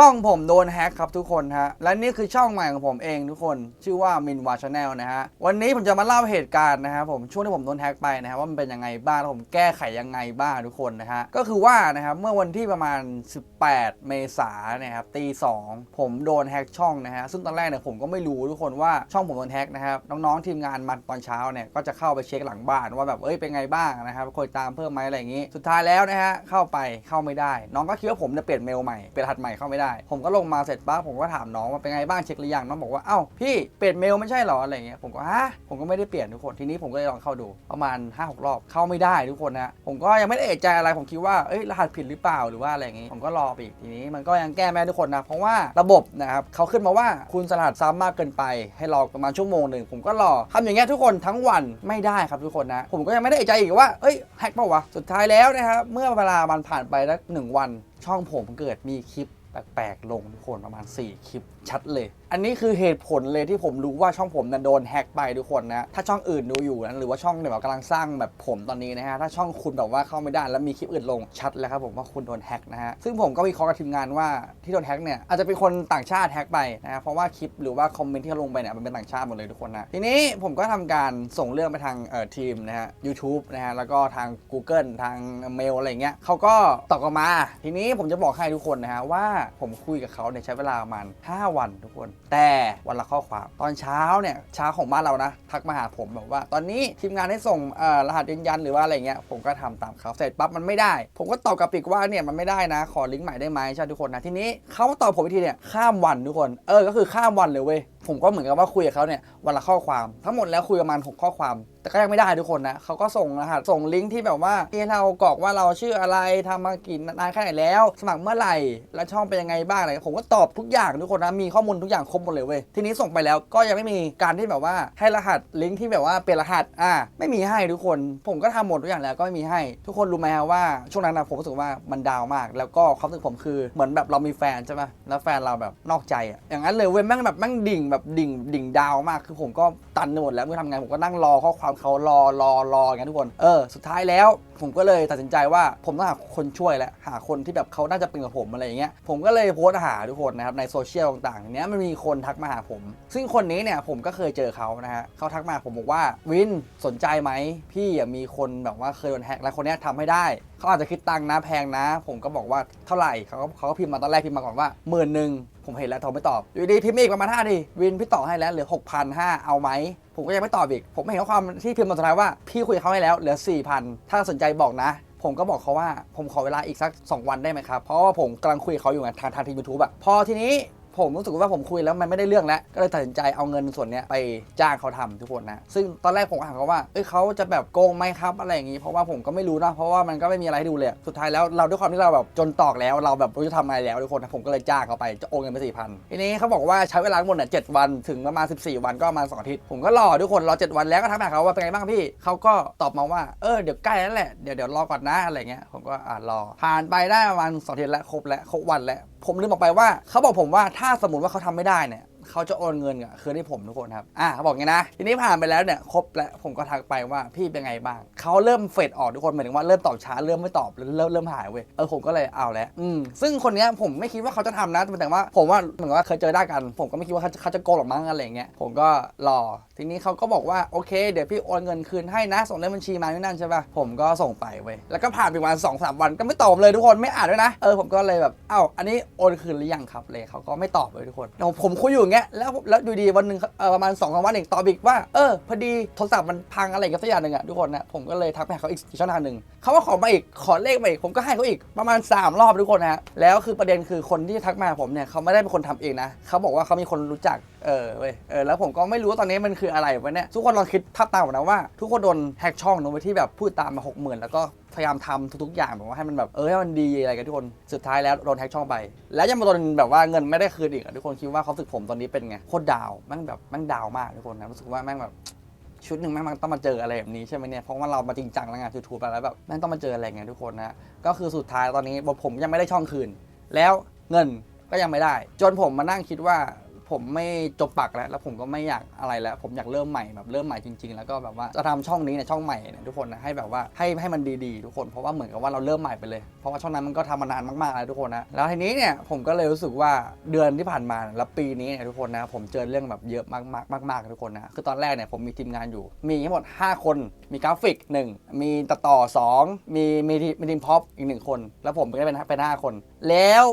ช่องผมโดนแฮ็กครับทุกคนฮะ และนี่คือช่องใหม่ของผมเองทุกคน ชื่อว่ามินวาชาแนลนะฮะ วันนี้ผมจะมาเล่าเหตุการณ์นะครับผมช่วงที่ผมโดนแฮ็กไปนะฮะว่ามันเป็นยังไงบ้างแล้วผมแก้ไขยังไงบ้างทุกคนนะฮะ ก็คือว่านะครับเมื่อวันที่ประมาณ 18 เมษายนเนี่ยครับตีสองผมโดนแฮ็กช่องนะฮะซึ่งตอนแรกเนี่ยผมก็ไม่รู้ทุกคนว่าช่องผมโดนแฮ็กนะครับน้องๆทีมงานมาตอนเช้าเนี่ยก็จะเข้าไปเช็คหลังบ้านว่าแบบเอ้ยเป็นไงบ้างนะครับคนตามเพิ่มไหมอะไรอย่างงี้ สุดท้ายแล้วนะฮะเข้าไปเข้าไม่ได้ น้องก็คิดว่าผมจะเปลี่ยนเมลใหม่เปลี่ยนรหัสใหม่เข้าไม่ได้ผมก็ลงมาเสร็จปั๊บผมก็ถามน้องว่าเป็นไงบ้างเช็คหรือยังน้องบอกว่าเอ้าพี่เปลี่ยนเมลไม่ใช่เหรออะไรเงี้ยผมก็ฮะผมก็ไม่ได้เปลี่ยนทุกคนทีนี้ผมก็เลยลองเข้าดูประมาณ5-6รอบเข้าไม่ได้ทุกคนนะผมก็ยังไม่ได้เอะใจอะไรผมคิดว่าเอ้ยรหัสผิดหรือเปล่าหรือว่าอะไรอย่างงี้ผมก็รอไปอีกทีนี้มันก็ยังแก้ไม่ได้ทุกคนนะเพราะว่าระบบนะครับเขาขึ้นมาว่าคุณสลัดซ้ำมากเกินไป ให้รอประมาณชั่วโมงหนึ่งผมก็รอทำอย่างเงี้ยทุกคนทั้งวันไม่ได้ครับทุกคนนะผมก็ยังไม่ได้เอะใจอีกว่าเอ้ยแฮกเปล่าวะสุดท้ายแล้วนะครับเมื่อเวลามันผ่านไปแล้วหนึ่งวันช่องผมเกิดมีคลิป แปลกๆลงทุกคนประมาณ 4 คลิปชัดเลยอันนี้คือเหตุผลเลยที่ผมรู้ว่าช่องผมนั้นโดนแฮ็กไปทุกคนนะ ถ้าช่องอื่นดูอยู่นะหรือว่าช่องเนี่ยแบบกำลังสร้างแบบผมตอนนี้นะฮะ ถ้าช่องคุณแบบว่าเข้าไม่ได้แล้วมีคลิปอื่นลงชัดแล้วครับผมว่าคุณโดนแฮ็กนะฮะ ซึ่งผมก็วิเคราะห์กับทีมงานว่าที่โดนแฮ็กเนี่ยอาจจะเป็นคนต่างชาติแฮ็กไปนะฮะเพราะว่าคลิปหรือว่าคอมเมนต์ที่เขาลงไปเนี่ยมันเป็นต่างชาติหมดเลยทุกคนนะ ทีนี้ผมก็ทำการส่งเรื่องไปทางเอ่อทีมนะฮะ YouTube นะฮะแล้วก็ทาง Google ทางเมลอะไรเงี้ยเขาก็ตอบกลับมา ทีนี้ผมจะบอกให้ทุกคนนะฮะว่าผมคุยกับเขาเนี่ยใช้เวลาประมาณ5วันทุกคนแต่วันละข้อความตอนเช้าเนี่ยเช้าของบ้านเรานะ ทักมาหาผมแบบว่า ตอนนี้ทีมงานให้ส่งรหัสยืนยันหรือว่าอะไรเงี้ยผมก็ทำตามเขาเสร็จปั๊บมันไม่ได้ ผมก็ตอบกลับอีกว่าเนี่ยมันไม่ได้นะ ขอลิงก์ใหม่ได้ไหมใช่ทุกคนนะทีนี้เขาตอบผมอีกทีเนี่ยข้ามวันทุกคนเออก็คือข้ามวันเลยเว้ยผมก็เหมือนกับว่าคุยกับเขาเนี่ยวันละข้อความ ทั้งหมดแล้วคุยประมาณ 6 ข้อความ แต่ก็ยังไม่ได้ทุกคนนะเขาก็ส่งรหัสส่งลิงก์ที่แบบว่าที่เรากรอกว่าเราชื่ออะไรทำมากี่นานแค่ไหนแล้ว สมัครเมื่อไหร่แล้วช่องเป็นยังไงบ้างอะไรผมก็ตอบทุกอย่างทุกคนนะมีข้อมูลทุกอย่างครบหมดเลยเว้ยทีนี้ส่งไปแล้วก็ยังไม่มีการที่แบบว่าให้รหัสลิงก์ที่แบบว่าเป็นรหัสอ่าไม่มีให้ทุกคน ผมก็ทำหมดทุกอย่างแล้วก็ไม่มีให้ ทุกคนรู้ไหมฮะว่าช่วงนั้นนะผมรู้สึกว่ามันดาวมาก แล้วก็ความรู้สึกผมคือเหมือนแบบเรามีแฟนใช่ไหมแล้วแฟนเราแบบนอกใจอะอย่างนั้นเลยเว้ยแม่งแบบแม่งดิ่งแบบดิ่งดิ่งดาวมากคือผมก็ตันหมดแล้วเมื่อทำไงผมก็นั่งรอข้อความเขารอรอรออย่างนั้นทุกคนเออสุดท้ายแล้วผมก็เลยตัดสินใจว่าผมต้องหาคนช่วยแล้วหาคนที่แบบเขาน่าจะเป็นกับผมอะไรอย่างเงี้ยผมก็เลยโพสต์หาทุกคนนะครับในโซเชียลต่างๆเนี้ยมันมีคนทักมาหาผม ซึ่งคนนี้เนี่ยผมก็เคยเจอเขานะฮะเขาทักมาผมบอกว่าวินสนใจไหมพี่มีคนแบบว่าเคยโดนแฮกแล้วคนนี้ยทำให้ได้ เขาอาจจะคิดตังค์นะแพงนะ ผมก็บอกว่าเท่าไหร่เขาก็เขาก็พิมพ์มาตอนแรกพิมพ์มาก่อนว่าหมื่นหนึ่ง ผมเห็นแล้วโทรไม่ตอบอยู่ดีพิมพ์อีกประมาณห้าทีวินพี่ต่อให้แล้วเหลือหกพันห้าเอาไหมผมก็ยังไม่ตอบอีก ผมเห็นข้อความที่พิมพ์มาสุดท้ายว่าพี่คุยเขาให้แล้วเหลือสี่พันถ้าสนใจบอกนะผมก็บอกเขาว่าผมขอเวลาอีกสัก 2 วันได้ไหมครับ เพราะว่าผมกำลังคุยเขาอยู่ไงทางทางทีมยูทูบอะพอทีนี้ ผมรู้สึกว่าผมคุยแล้วมันไม่ได้เรื่องแล้ว ก็เลยตัดสินใจเอาเงินส่วนนี้ไปจ้างเขาทำทุกคนนะ ซึ่งตอนแรกผมถามเขาว่า เอ้ยเขาจะแบบโกงไหมครับอะไรอย่างงี้ เพราะว่าผมก็ไม่รู้นะ เพราะว่ามันก็ไม่มีอะไรให้ดูเลย สุดท้ายแล้วเราด้วยความที่เราแบบจนตอกแล้ว เราแบบรู้จะทำอะไรแล้วทุกคนนะผมก็เลยจ้างเขาไปจะโอนเงินไปสี่พันทีนี้เขาบอกว่าใช้เวลาหมดเนี่ยเจ็ดวันถึงประมาณ14วันก็ประมาณสองอาทิตย์ผมก็รอทุกคนรอ7วันแล้วก็ทักมาเขาว่าเป็นไงบ้างพี่เขาก็ตอบมาว่าเออเดี๋ยวใกล้แล้วแหละเดี๋ยวเดี๋ยวรอก่อนนะอะไรเงี้ยผมก็อ่ารอผ่านไปได้ประมาณสองอาทิตย์แล้วครบแล้วครบวันแล้วผมลืมบอกไปว่าเขาบอกผมว่าถ้าาสมมติว่าเขาทำไม่ได้เนี่ย เขาจะโอนเงินอะคืนให้ผมทุกคนครับอะเขาบอกงี้นะ ทีนี้ผ่านไปแล้วเนี่ยครบแล้วผมก็ทักไปว่าพี่เป็นไงบ้างเขาเริ่มเฟดออกทุกคนหมายถึงว่าเริ่มตอบช้าเริ่มไม่ตอบเริ่มเริ่มหายเว้ยเออผมก็เลยเอาแล้วอืมซึ่งคนเนี้ยผมไม่คิดว่าเขาจะทำนะแต่ว่าผมว่าเหมือนว่าเคยเจอได้กัน ผมก็ไม่คิดว่าเขาจะโกงหรอกมั้งอะไรอย่างเงี้ยผมก็รอทีนี้เขาก็บอกว่าโอเค เดี๋ยวพี่โอนเงินคืนให้นะ ส่งเลขบัญชีมาที่นั่นใช่ป่ะผมก็ส่งไปเว้ยแล้วก็ผ่านไปประมาณสองสามวันก็ไม่ตอบเลยทุกคนไม่อ่านด้วยนะเออผมก็เลยแบบเอ้าอันนี้โอนคืนหรือยังครับเลยเขาก็ไม่ตอบเลยทุกคนผมคุยอยู่อย่างเงี้ยแล้วแล้วดูดีวันหนึ่งประมาณสองวันเองตอบอีกว่าเออพอดีโทรศัพท์มันพังอะไรกันสักอย่างหนึ่งอะทุกคนนะผมก็เลยทักไปหาเขาอีกช่องทางหนึ่งเขาก็ขอมาอีกขอเลขมาอีกผมก็ให้เขาอีกประมาณ 3 รอบทุกคนนะฮะแล้วคือประเด็นคือคนที่ทักมาผมเนี่ยเขาไม่ได้เป็นคนทำเองนะเขาบอกว่าเขามีคนรู้จักเออเว้ยเออแล้วผมก็ไม่รู้ว่าตอนนี้มันคืออะไรวะเนี่ยทุกคนลองคิดภาพตามนะว่า ทุกคนโดนแฮกช่องโดยที่แบบพูดตามมาหกหมื่นแล้วก็พยายามทำทุกๆอย่างแบบว่าให้มันแบบเออให้มันดีอะไรกันทุกคนสุดท้ายแล้วโดนแฮกช่องไป แล้วยังมาโดนแบบว่าเงินไม่ได้คืนอีกอะทุกคนคิดว่าเขามรู้สึกผมตอนนี้เป็นไงโคตรดาวแม่งแบบแม่งดาวมากทุกคนนะรู้สึกว่าแม่งแบบ ชุดหนึ่งแม่งมันต้องมาเจออะไรแบบนี้ใช่ไหมเนี่ย เพราะว่าเรามาจริงจังแล้วไงยูทูบแล้วแบบแม่งต้องมาเจออะไรเงี้ยทุกคนนะ ก็คือสุดท้ายตอนนี้ผมยังไม่ได้ช่องคืน แล้วเงินก็ยังไม่ได้ จนผมมานั่งคิดว่า ผมไม่จบปักแล้วแล้วผมก็ไม่อยากอะไรแล้ว ผมอยากเริ่มใหม่แบบเริ่มใหม่จริง ๆ แล้วก็แบบว่าจะทำช่องนี้เนี่ยช่องใหม่เนี่ยทุกคนนะให้แบบว่าให้ให้มันดีๆทุกคนเพราะว่าเหมือนกับว่าเราเริ่มใหม่ไปเลย เพราะว่าช่องนั้นมันก็ทำมานานมากๆแล้วทุกคนนะแล้วทีนี้เนี่ยผมก็เลยรู้สึกว่าเดือนที่ผ่านมาแล้วปีนี้เนี่ยทุกคนนะผมเจอเรื่องแบบเยอะมากๆมากๆทุกคนนะคือตอนแรกเนี่ยผมมีทีมงานอยู่ มีทั้งหมด 5 คน มีกราฟิก 1 มีตัดต่อ 2 มีมีทีมีทีมพ็อปอีก 1 คน แล้วผมก็ได้เป็นเป็น5คน แล้ว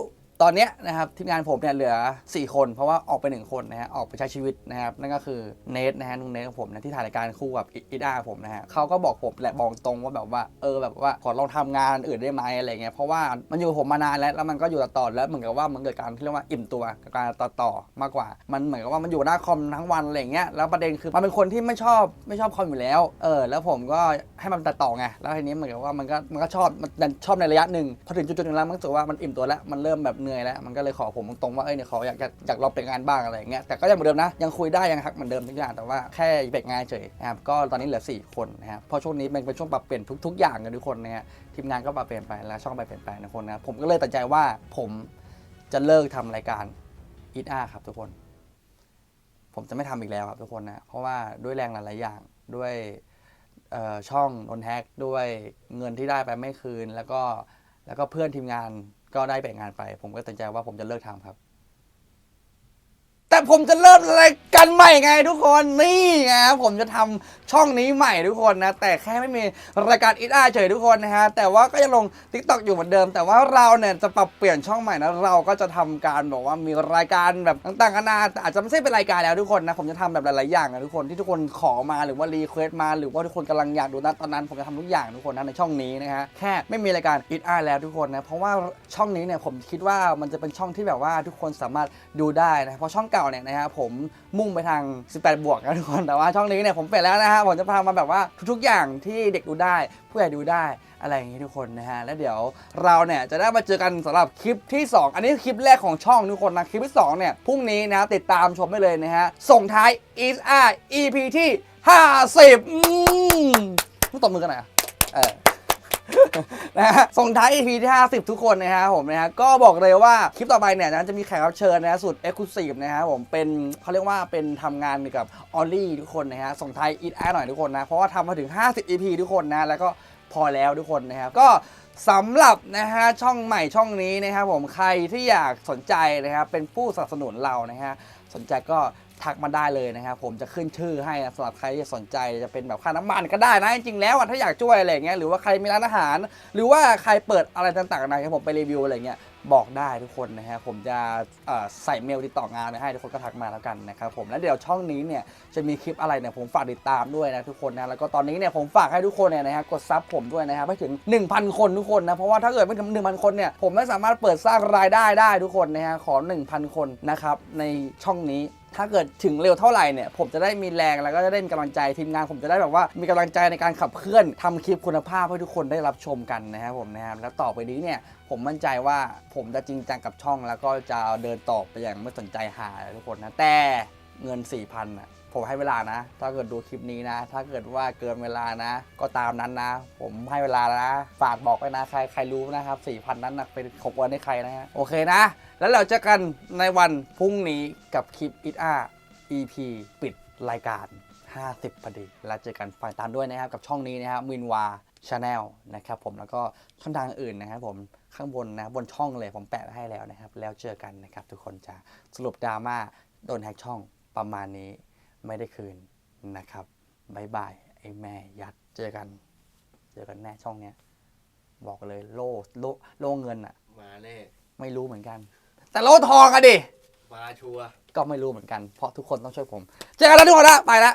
ตอนนี้นะครับทีมงานผมเนี่ยเหลือ 4 คน เพราะว่าออกไป 1 คนนะฮะออกไปใช้ชีวิตนะครับนั่นก็คือเนทนะฮะนุ่งเนทของผมนะที่ถ่ายรายการคู่กับอีด้าผมนะฮะเขาก็บอกผมแหละบอกตรงว่าแบบว่าเออแบบว่าขอลองทำงานอื่นได้ไหมอะไรเงี้ยเพราะว่ามันอยู่ผมมานานแล้วแล้วมันก็อยู่ต่อต่อแล้วเหมือนกับว่ามันเกิดการที่เรียกว่าอิ่มตัวกับการต่อต่อมากกว่า มันเหมือนกับว่ามันอยู่หน้าคอมทั้งวันอะไรเงี้ยแล้วประเด็นคือมันเป็นคนที่ไม่ชอบไม่ชอบคอมอยู่แล้วเออแล้วผมก็ให้มันตัดต่อไงแล้วทีนี้เหมือนกับว่ามันก็มันก็ชอบมันชอบในระยะหนึ่งพอถึงจุดๆหนึ่งแล้วมันรู้สึกว่ามันอิ่มตัวแล้วมันเริ่มแบบเหนื่อยแล้วมันก็เลยขอผมตรงๆว่าเอ้ยเนี่ยขออยากอยากอยากลองเป็นงานบ้างอะไรอย่างเงี้ยแต่ก็ยังเหมือนเดิมนะยังคุยได้ยังทักเหมือนเดิมทุกอย่างแต่ว่าแค่เป็นงานเฉยนะครับก็ตอนนี้เหลือ 4 คนนะครับเพราะช่วงนี้มันเป็นช่วงปรับเปลี่ยนทุก ๆ อย่างกันทุกคนนะฮะทีมงานก็ปรับเปลี่ยนไปแล้วช่องไปเปลี่ยนไปนะคนนะผมก็เลยตัดใจว่าผมจะเลิกทำรายการอีทอาครับทุกคน ผมจะไม่ทำอีกแล้วครับทุกคนนะเพราะว่าด้วยแรงหลายๆอย่างด้วยช่องโดนแฮกด้วยเงินที่ได้ไปไม่คืน แล้วก็แล้วก็เพื่อนทีมงาน ก็ได้แบ่งงานไป ผมก็ตัดใจว่าผมจะเลิกทำครับ ผมจะเริ่มรายการใหม่ไงทุกคนนี่ไงครับผมจะทำช่องนี้ใหม่ทุกคนนะ แต่แค่ไม่มีรายการอินอาเฉยทุกคนนะฮะแต่ว่าก็ยังลง t ิ k t o k อยู่เหมือนเดิม แต่ว่าเราเนี่ยจะปรับเปลี่ยนช่องใหม่นะเราก็จะทำการบอกว่ามีรายการแบบต่างๆนานาแต่อาจจะไม่ใช่เป็นรายการแล้วทุกคนนะผมจะทำแบบหลายๆอย่างนะทุกคนที่ทุกคนขอมาหรือว่ารีเควสมา หรือว่าทุกคนกำลังอยากดูนะตอนนั้น ผมจะทำทุกอย่างทุกคนนะในช่องนี้นะฮะแค่ไม่มีรายการอินอาแล้วทุกคนนะเพราะว่าช่องนี้เนี่ยผมคิดว่ามันจะเป็นช่องที่แบบว่าทุกคนสามารถดูได้นะเพราะช่องเก่าเนี่ยนะฮะผมมุ่งไปทาง 18 บวกนะทุกคนแต่ว่าช่องนี้เนี่ยผมเปลี่ยนแล้วนะฮะผมจะพามาแบบว่าทุกๆอย่างที่เด็กดูได้ผู้ใหญ่ดูได้อะไรอย่างนี้ทุกคนนะฮะแล้วเดี๋ยวเราเนี่ยจะได้มาเจอกันสำหรับคลิปที่ 2 อันนี้คลิปแรกของช่องทุกคนนะคลิปที่2เนี่ยพรุ่งนี้นะติดตามชมได้เลยนะฮะส่งท้าย is r EP ที่ 50อืมต้องตบมือกันหน่อยอะเออ นะฮะส่งท้าย EP ที่ 50 ทุกคนนะฮะผมนะฮะก็บอกเลยว่าคลิปต่อไปเนี่ยนะจะมีแขกรับเชิญนะสุด Exclusive นะฮะผมเป็นเขาเรียกว่าเป็นทำงานกับออลลี่ทุกคนนะฮะส่งท้ายอีทแอหน่อยทุกคนนะเพราะว่าทำมาถึง 50 EP ทุกคนนะแล้วก็พอแล้วทุกคนนะครับก็สำหรับนะฮะช่องใหม่ช่องนี้นะครับผมใครที่อยากสนใจนะครับเป็นผู้สนับสนุนเรานะฮะสนใจก็ ทักมาได้เลยนะครับผมจะขึ้นชื่อให้นะสำหรับใครที่สนใจจะเป็นแบบค่าน้ำมันก็ได้นะจริงๆแล้วถ้าอยากช่วยอะไรเงี้ยหรือว่าใครมีร้านอาหาร หรือว่าใครเปิดอะไรต่างๆนะครับผมไปรีวิวอะไรเงี้ยบอกได้ทุกคนนะฮะผมจะใส่เมลติดต่องานไว้ให้ทุกคนก็ทักมาแล้วกันนะครับผมแล้วเดี๋ยวช่องนี้เนี่ยจะมีคลิปอะไรเนี่ยผมฝากติดตามด้วยนะทุกคนนะแล้วก็ตอนนี้เนี่ยผมฝากให้ทุกคนเนี่ยนะฮะกดซับผมด้วยนะครับให้ถึง 1,000 คนทุกคนนะเพราะว่าถ้าเกิดไม่ถึง 1,000 คนเนี่ยผมไม่สามารถเปิดสร้างรายได้ได้ทุกคนนะฮะขอ 1,000 คนนะครับในช่องนี้ ถ้าเกิดถึงเร็วเท่าไหร่เนี่ยผมจะได้มีแรงแล้วก็จะได้มีกำลังใจทีมงานผมจะได้แบบว่ามีกำลังใจในการขับเคลื่อนทำคลิปคุณภาพให้ทุกคนได้รับชมกันนะครับผมนะครับแล้วต่อไปนี้เนี่ยผมมั่นใจว่าผมจะจริงจังกับช่อง แล้วก็จะเดินต่อไปอย่างไม่สนใจหาทุกคนนะแต่เงิน4 0 0 0อะ ผมให้เวลานะ ถ้าเกิดดูคลิปนี้นะ ถ้าเกิดว่าเกินเวลานะ ก็ตามนั้นนะ ผมให้เวลาแล้วนะ ฝากบอกไว้นะ ใครใครรู้นะครับ4 0 0 0นั้นนะเป็นของวันให้ใครนะฮะ โอเคนะ แล้วเราจอกันในวันพรุ่งนี้กับคลิปอิทอา EP ปิดรายการ 50พอดี แล้วเจอกันฝากตามด้วยนะครับ กับช่องนี้นะครับมินวาชาแนลนะครับผมแล้วก็ช่องทางอื่นนะครับผมข้างบนนะบนช่องเลยผมแปะไว้ให้แล้วนะครับ แล้วเจอกันนะครับ ทุกคนจะสรุปดราม่าโดนแฮกช่องประมาณนี้ ไม่ได้คืนนะครับบายบายไอ้แม่ยัดเจอกัน เจอกันแน่ช่องเนี้ย บอกเลยโล่โล่โล่เงินอะมาแน่ไม่รู้เหมือนกัน แต่โล่ทองอะดิมาชัวร์ก็ไม่รู้เหมือนกันเพราะทุกคนต้องช่วยผม เจอกันแล้วทุกคนละไปละ